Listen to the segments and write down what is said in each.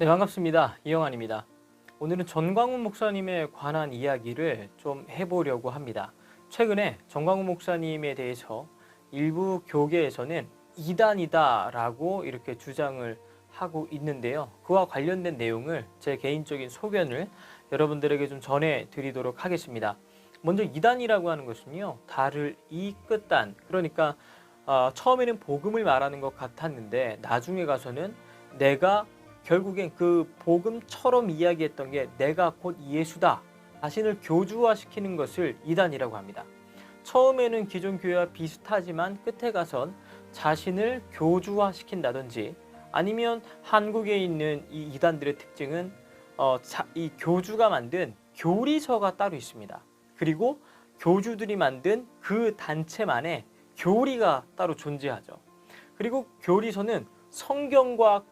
네, 반갑습니다. 이영환입니다. 오늘은 전광훈 목사님에 관한 이야기를 좀 해보려고 합니다. 최근에 전광훈 목사님에 대해서 일부 교계에서는 이단이다라고 이렇게 주장을 하고 있는데요. 그와 관련된 내용을 제 개인적인 소견을 여러분들에게 좀 전해드리도록 하겠습니다. 먼저 이단이라고 하는 것은요, 달을 이 끝단 그러니까 어, 처음에는 복음을 말하는 것 같았는데 나중에 가서는 내가 결국엔 그 복음처럼 이야기했던 게 내가 곧 예수다. 자신을 교주화시키는 것을 이단이라고 합니다. 처음에는 기존 교회와 비슷하지만 끝에 가선 자신을 교주화시킨다든지 아니면 한국에 있는 이 이단들의 특징은 어, 자, 이 교주가 만든 교리서가 따로 있습니다. 그리고 교주들이 만든 그 단체만의 교리가 따로 존재하죠. 그리고 교리서는 성경과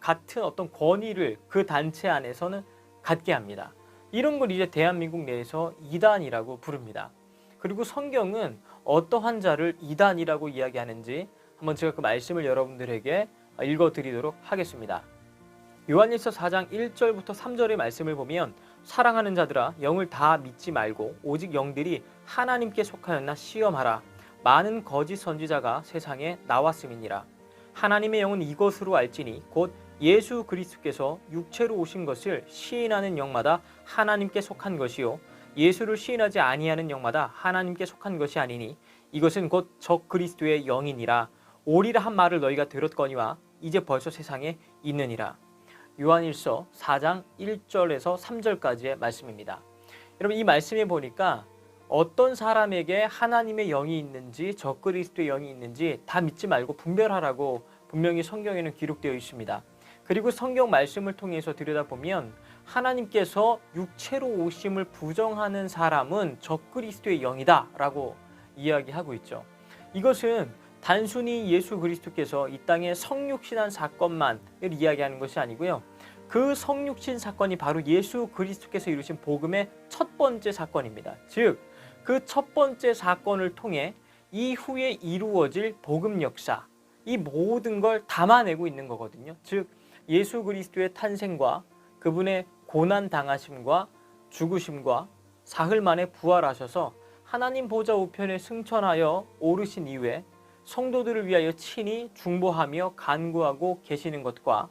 같은 어떤 권위를 그 단체 안에서는 갖게 합니다. 이런 걸 이제 대한민국 내에서 이단이라고 부릅니다. 그리고 성경은 어떠한 자를 이단이라고 이야기하는지 한번 제가 그 말씀을 여러분들에게 읽어드리도록 하겠습니다. 요한일서 4장 1절부터 3절의 말씀을 보면 사랑하는 자들아 영을 다 믿지 말고 오직 영들이 하나님께 속하였나 시험하라 많은 거짓 선지자가 세상에 나왔음이니라 하나님의 영은 이것으로 알지니 곧 예수 그리스도께서 육체로 오신 것을 시인하는 영마다 하나님께 속한 것이요 예수를 시인하지 아니하는 영마다 하나님께 속한 것이 아니니 이것은 곧 적 그리스도의 영이니라 오리라 한 말을 너희가 들었거니와 이제 벌써 세상에 있느니라 요한일서 4장 1절에서 3절까지의 말씀입니다. 여러분 이 말씀에 보니까 어떤 사람에게 하나님의 영이 있는지 적 그리스도의 영이 있는지 다 믿지 말고 분별하라고 분명히 성경에는 기록되어 있습니다. 그리고 성경 말씀을 통해서 들여다보면 하나님께서 육체로 오심을 부정하는 사람은 적 그리스도의 영이다 라고 이야기하고 있죠. 이것은 단순히 예수 그리스도께서 이 땅에 성육신한 사건만을 이야기하는 것이 아니고요. 그 성육신 사건이 바로 예수 그리스도께서 이루신 복음의 첫 번째 사건입니다. 즉, 그 첫 번째 사건을 통해 이후에 이루어질 복음 역사, 이 모든 걸 담아내고 있는 거거든요. 즉, 예수 그리스도의 탄생과 그분의 고난 당하심과 죽으심과 사흘 만에 부활하셔서 하나님 보좌 우편에 승천하여 오르신 이후에 성도들을 위하여 친히 중보하며 간구하고 계시는 것과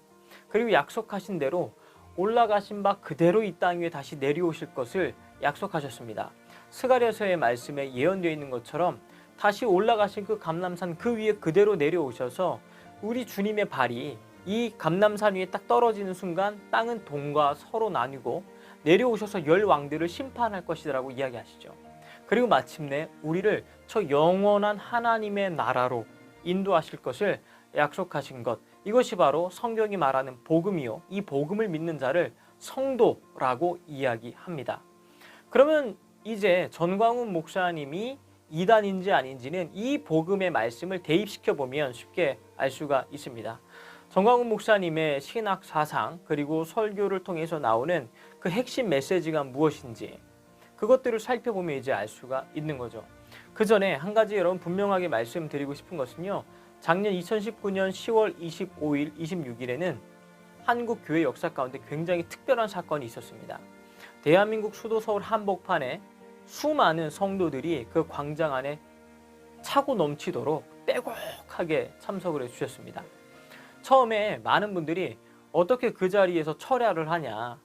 그리고 약속하신 대로 올라가신 바 그대로 이 땅 위에 다시 내려오실 것을 약속하셨습니다. 스가랴서의 말씀에 예언되어 있는 것처럼 다시 올라가신 그 감람산 그 위에 그대로 내려오셔서 우리 주님의 발이 이 감남산 위에 딱 떨어지는 순간 땅은 동과 서로 나뉘고 내려오셔서 열 왕들을 심판할 것이라고 이야기하시죠. 그리고 마침내 우리를 저 영원한 하나님의 나라로 인도하실 것을 약속하신 것. 이것이 바로 성경이 말하는 복음이요. 이 복음을 믿는 자를 성도라고 이야기합니다. 그러면 이제 전광훈 목사님이 이단인지 아닌지는 이 복음의 말씀을 대입시켜 보면 쉽게 알 수가 있습니다. 정광훈 목사님의 신학 사상 그리고 설교를 통해서 나오는 그 핵심 메시지가 무엇인지 그것들을 살펴보면 이제 알 수가 있는 거죠. 그 전에 한 가지 여러분 분명하게 말씀드리고 싶은 것은요. 작년 2019년 10월 25일, 26일에는 한국 교회 역사 가운데 굉장히 특별한 사건이 있었습니다. 대한민국 수도 서울 한복판에 수많은 성도들이 그 광장 안에 차고 넘치도록 빼곡하게 참석을 해주셨습니다. 처음에 많은 분들이 어떻게 그 자리에서 철야를 하냐.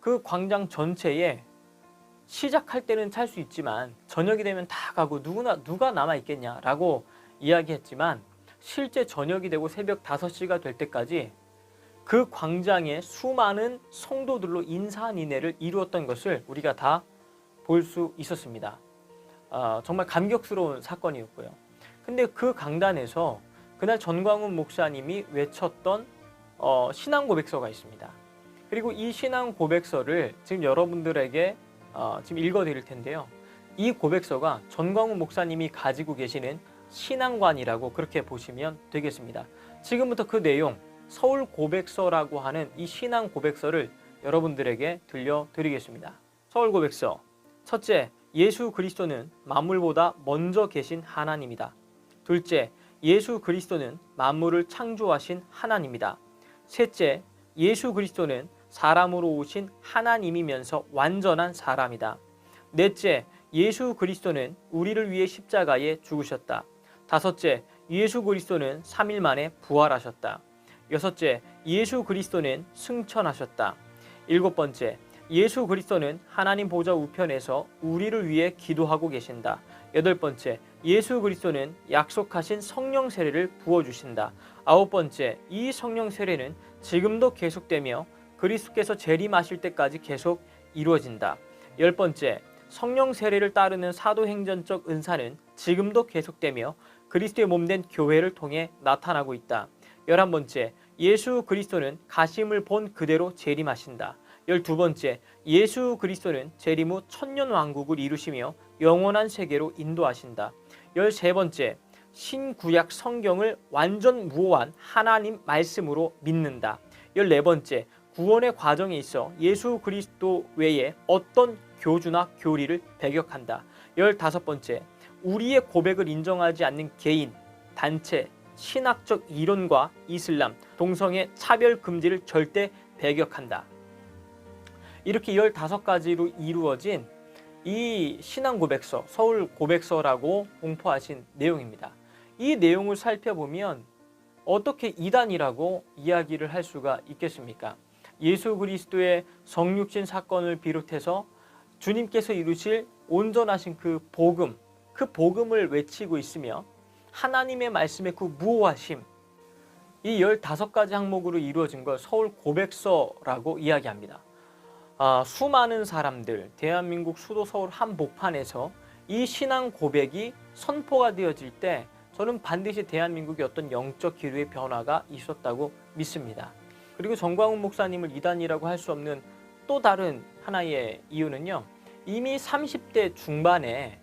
그 광장 전체에 시작할 때는 찰 수 있지만 저녁이 되면 다 가고 누구나 누가 남아 있겠냐라고 이야기했지만 실제 저녁이 되고 새벽 5시가 될 때까지 그 광장에 수많은 성도들로 인사인해를 이루었던 것을 우리가 다 볼 수 있었습니다. 어, 정말 감격스러운 사건이었고요. 근데 그 강단에서 그날 전광훈 목사님이 외쳤던 어, 신앙 고백서가 있습니다. 그리고 이 신앙 고백서를 지금 여러분들에게 어, 지금 읽어드릴 텐데요. 이 고백서가 전광훈 목사님이 가지고 계시는 신앙관이라고 그렇게 보시면 되겠습니다. 지금부터 그 내용, 서울 고백서라고 하는 이 신앙 고백서를 여러분들에게 들려드리겠습니다. 서울 고백서. 첫째, 예수 그리스도는 만물보다 먼저 계신 하나님이다. 둘째, 예수 그리스도는 만물을 창조하신 하나님이다. 셋째, 예수 그리스도는 사람으로 오신 하나님이면서 완전한 사람이다. 넷째, 예수 그리스도는 우리를 위해 십자가에 죽으셨다. 다섯째, 예수 그리스도는 3일 만에 부활하셨다. 여섯째, 예수 그리스도는 승천하셨다. 일곱 번째, 예수 그리스도는 하나님 보좌 우편에서 우리를 위해 기도하고 계신다. 여덟 번째, 예수 그리스도는 약속하신 성령 세례를 부어 주신다. 아홉 번째, 이 성령 세례는 지금도 계속되며 그리스도께서 재림하실 때까지 계속 이루어진다. 열 번째, 성령 세례를 따르는 사도행전적 은사는 지금도 계속되며 그리스도의 몸된 교회를 통해 나타나고 있다. 열한 번째, 예수 그리스도는 가심을 본 그대로 재림하신다. 열두 번째, 예수 그리스도는 재림 후 천년 왕국을 이루시며 영원한 세계로 인도하신다. 열세 번째, 신구약 성경을 완전 무효한 하나님 말씀으로 믿는다. 열네 번째, 구원의 과정에 있어 예수 그리스도 외에 어떤 교주나 교리를 배격한다. 열다섯 번째, 우리의 고백을 인정하지 않는 개인, 단체, 신학적 이론과 이슬람, 동성애 차별 금지를 절대 배격한다. 이렇게 15가지로 이루어진 이 신앙 고백서, 서울 고백서라고 공포하신 내용입니다. 이 내용을 살펴보면 어떻게 이단이라고 이야기를 할 수가 있겠습니까? 예수 그리스도의 성육신 사건을 비롯해서 주님께서 이루실 온전하신 그 복음, 그 복음을 외치고 있으며 하나님의 말씀의 그 무호하심, 이 15가지 항목으로 이루어진 걸 서울 고백서라고 이야기합니다. 아, 수많은 사람들, 대한민국 수도 서울 한복판에서 이 신앙 고백이 선포가 되어질 때 저는 반드시 대한민국의 어떤 영적 기류의 변화가 있었다고 믿습니다. 그리고 정광훈 목사님을 이단이라고 할 수 없는 또 다른 하나의 이유는요. 이미 30대 중반에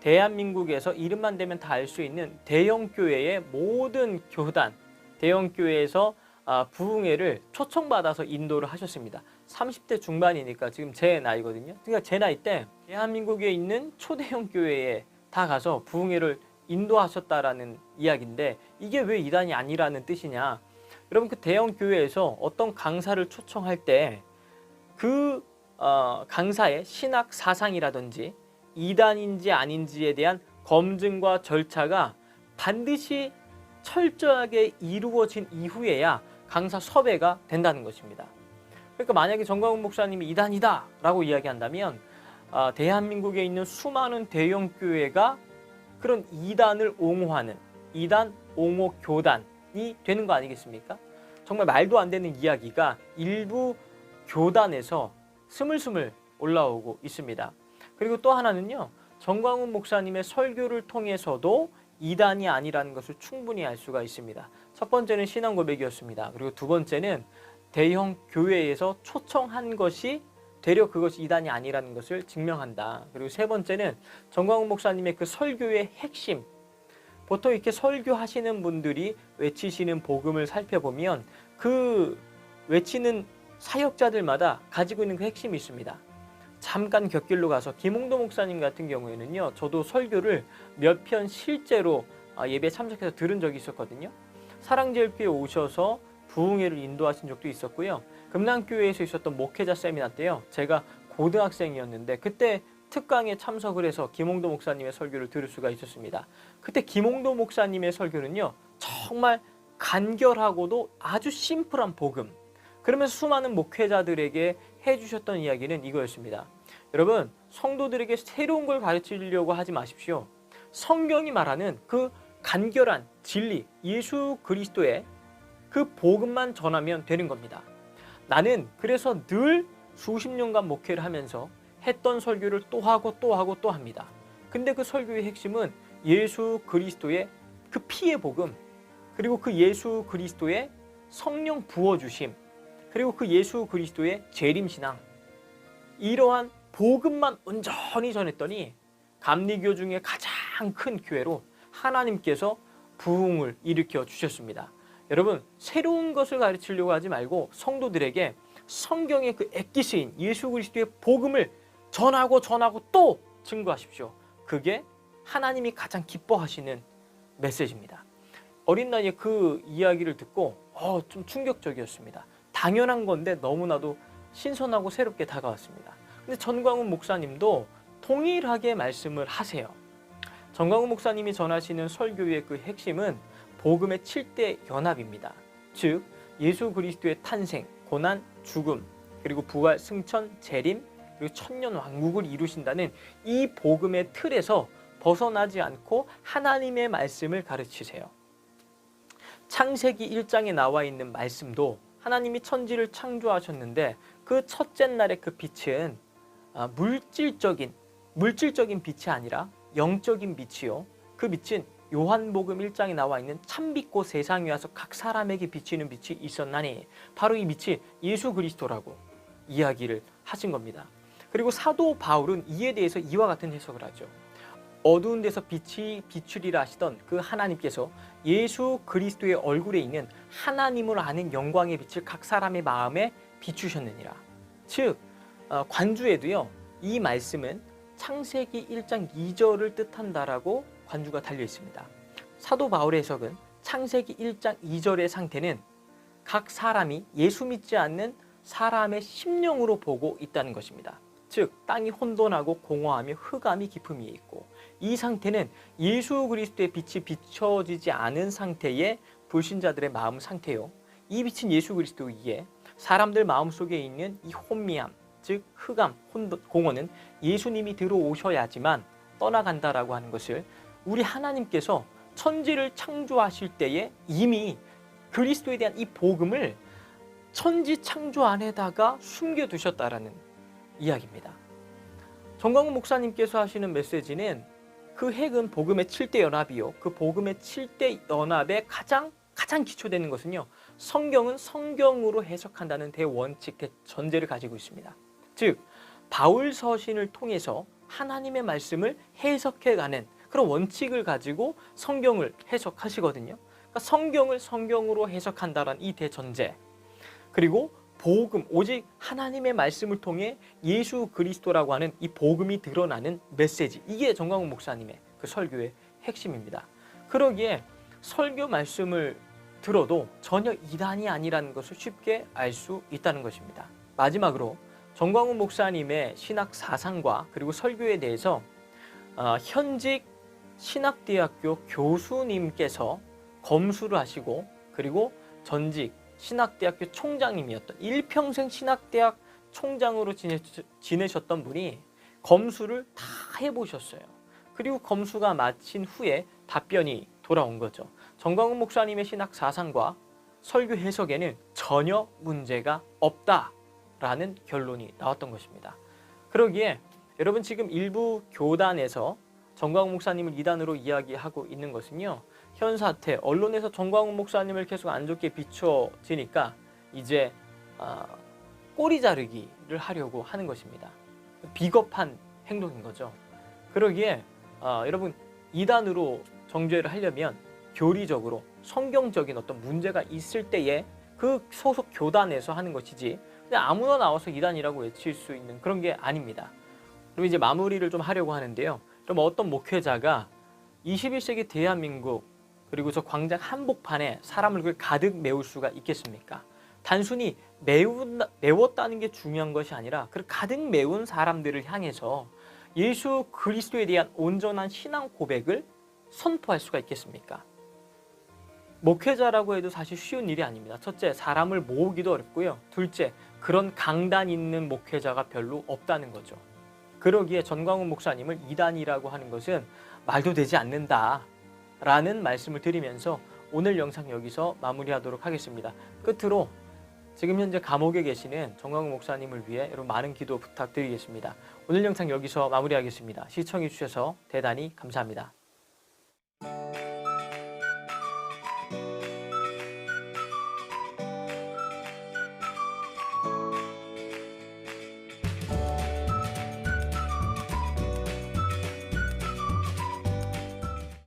대한민국에서 이름만 대면 다 알 수 있는 대형 교회의 모든 교단, 대형 교회에서 아, 부흥회를 초청받아서 인도를 하셨습니다. 30대 중반이니까 지금 제 나이거든요. 그러니까 제 나이 때 대한민국에 있는 초대형 교회에 다 가서 부흥회를 인도하셨다라는 이야기인데 이게 왜 이단이 아니라는 뜻이냐? 여러분 그 대형 교회에서 어떤 강사를 초청할 때그 어, 강사의 신학 사상이라든지 이단인지 아닌지에 대한 검증과 절차가 반드시 철저하게 이루어진 이후에야 강사 섭외가 된다는 것입니다. 그러니까 만약에 정광훈 목사님이 이단이다라고 이야기한다면 아, 대한민국에 있는 수많은 대형 교회가 그런 이단을 옹호하는 이단 옹호 교단이 되는 거 아니겠습니까? 정말 말도 안 되는 이야기가 일부 교단에서 스물스물 올라오고 있습니다. 그리고 또 하나는요. 정광훈 목사님의 설교를 통해서도 이단이 아니라는 것을 충분히 알 수가 있습니다. 첫 번째는 신앙 고백이었습니다. 그리고 두 번째는 대형 교회에서 초청한 것이 되려 그것이 이단이 아니라는 것을 증명한다. 그리고 세 번째는 정광훈 목사님의 그 설교의 핵심. 보통 이렇게 설교하시는 분들이 외치시는 복음을 살펴보면 그 외치는 사역자들마다 가지고 있는 그 핵심이 있습니다. 잠깐 곁길로 가서 김홍도 목사님 같은 경우에는요, 저도 설교를 몇 편 실제로 아, 예배 참석해서 들은 적이 있었거든요. 사랑제일교회 오셔서 부흥회를 인도하신 적도 있었고요. 금남교회에서 있었던 목회자 세미나 때요. 제가 고등학생이었는데 그때 특강에 참석을 해서 김홍도 목사님의 설교를 들을 수가 있었습니다. 그때 김홍도 목사님의 설교는요. 정말 간결하고도 아주 심플한 복음. 그러면서 수많은 목회자들에게 해주셨던 이야기는 이거였습니다. 여러분, 성도들에게 새로운 걸 가르치려고 하지 마십시오. 성경이 말하는 그 간결한 진리, 예수 그리스도의 그 복음만 전하면 되는 겁니다. 나는 그래서 늘 수십 년간 목회를 하면서 했던 설교를 또 하고 또 하고 또 합니다. 근데 그 설교의 핵심은 예수 그리스도의 그 피의 복음, 그리고 그 예수 그리스도의 성령 부어주심, 그리고 그 예수 그리스도의 재림 신앙 이러한 복음만 온전히 전했더니 감리교 중에 가장 큰 교회로 하나님께서 부흥을 일으켜 주셨습니다. 여러분 새로운 것을 가르치려고 하지 말고 성도들에게 성경의 그 액기스인 예수 그리스도의 복음을 전하고 전하고 또 증거하십시오. 그게 하나님이 가장 기뻐하시는 메시지입니다. 어린 나이에 그 이야기를 듣고 어, 좀 충격적이었습니다. 당연한 건데 너무나도 신선하고 새롭게 다가왔습니다. 근데 전광훈 목사님도 동일하게 말씀을 하세요. 전광훈 목사님이 전하시는 설교의 그 핵심은 복음의 7대 연합입니다. 즉 예수 그리스도의 탄생, 고난, 죽음, 그리고 부활, 승천, 재림, 그리고 천년 왕국을 이루신다는 이 복음의 틀에서 벗어나지 않고 하나님의 말씀을 가르치세요. 창세기 1장에 나와 있는 말씀도 하나님이 천지를 창조하셨는데 그 첫째 날의 그 빛은 아, 물질적인 물질적인 빛이 아니라 영적인 빛이요. 그 빛은 요한복음 1장에 나와 있는 참빛고 세상에 와서 각 사람에게 비치는 빛이 있었나니 바로 이 빛이 예수 그리스도라고 이야기를 하신 겁니다. 그리고 사도 바울은 이에 대해서 이와 같은 해석을 하죠. 어두운 데서 빛이 비추리라 하시던 그 하나님께서 예수 그리스도의 얼굴에 있는 하나님을 아는 영광의 빛을 각 사람의 마음에 비추셨느니라. 즉 어, 관주에도요 이 말씀은 창세기 1장 2절을 뜻한다라고 관주가 달려 있습니다. 사도 바울의 해석은 창세기 1장 2절의 상태는 각 사람이 예수 믿지 않는 사람의 심령으로 보고 있다는 것입니다. 즉 땅이 혼돈하고 공허하며 흑암이 깊음 위에 있고 이 상태는 예수 그리스도의 빛이 비춰지지 않은 상태의 불신자들의 마음 상태요. 이 빛은 예수 그리스도 위에 사람들 마음 속에 있는 이 혼미함, 즉 흑암, 혼돈, 공허는 예수님이 들어오셔야지만 떠나간다라고 하는 것을 우리 하나님께서 천지를 창조하실 때에 이미 그리스도에 대한 이 복음을 천지 창조 안에다가 숨겨 두셨다라는 이야기입니다. 정광훈 목사님께서 하시는 메시지는 그 핵은 복음의 7대 연합이요. 그 복음의 7대 연합의 가장 가장 기초되는 것은요. 성경은 성경으로 해석한다는 대원칙, 대전제를 가지고 있습니다. 즉 바울 서신을 통해서 하나님의 말씀을 해석해 가는 그런 원칙을 가지고 성경을 해석하시거든요. 그러니까 성경을 성경으로 해석한다는 이 대전제 그리고 복음 오직 하나님의 말씀을 통해 예수 그리스도라고 하는 이 복음이 드러나는 메시지 이게 정광훈 목사님의 그 설교의 핵심입니다. 그러기에 설교 말씀을 들어도 전혀 이단이 아니라는 것을 쉽게 알 수 있다는 것입니다. 마지막으로 정광훈 목사님의 신학 사상과 그리고 설교에 대해서 어, 현직 신학대학교 교수님께서 검수를 하시고 그리고 전직 신학대학교 총장님이었던 일평생 신학대학 총장으로 지내, 지내셨던 분이 검수를 다 해보셨어요. 그리고 검수가 마친 후에 답변이 돌아온 거죠. 정광훈 목사님의 신학 사상과 설교 해석에는 전혀 문제가 없다라는 결론이 나왔던 것입니다. 그러기에 여러분 지금 일부 교단에서 정광훈 목사님을 이단으로 이야기하고 있는 것은요. 현 사태 언론에서 정광훈 목사님을 계속 안 좋게 비춰지니까 이제 아, 꼬리 자르기를 하려고 하는 것입니다. 비겁한 행동인 거죠. 그러기에 아, 여러분 이단으로 정죄를 하려면 교리적으로 성경적인 어떤 문제가 있을 때에 그 소속 교단에서 하는 것이지 그냥 아무나 나와서 이단이라고 외칠 수 있는 그런 게 아닙니다. 그럼 이제 마무리를 좀 하려고 하는데요. 그럼 어떤 목회자가 21세기 대한민국 그리고 저 광장 한복판에 사람을 그 가득 메울 수가 있겠습니까? 단순히 메운, 메웠다는 게 중요한 것이 아니라 그 가득 메운 사람들을 향해서 예수 그리스도에 대한 온전한 신앙 고백을 선포할 수가 있겠습니까? 목회자라고 해도 사실 쉬운 일이 아닙니다. 첫째, 사람을 모으기도 어렵고요. 둘째, 그런 강단 있는 목회자가 별로 없다는 거죠. 그러기에 전광훈 목사님을 이단이라고 하는 것은 말도 되지 않는다. 라는 말씀을 드리면서 오늘 영상 여기서 마무리하도록 하겠습니다. 끝으로 지금 현재 감옥에 계시는 정광훈 목사님을 위해 여러분 많은 기도 부탁드리겠습니다. 오늘 영상 여기서 마무리하겠습니다. 시청해 주셔서 대단히 감사합니다.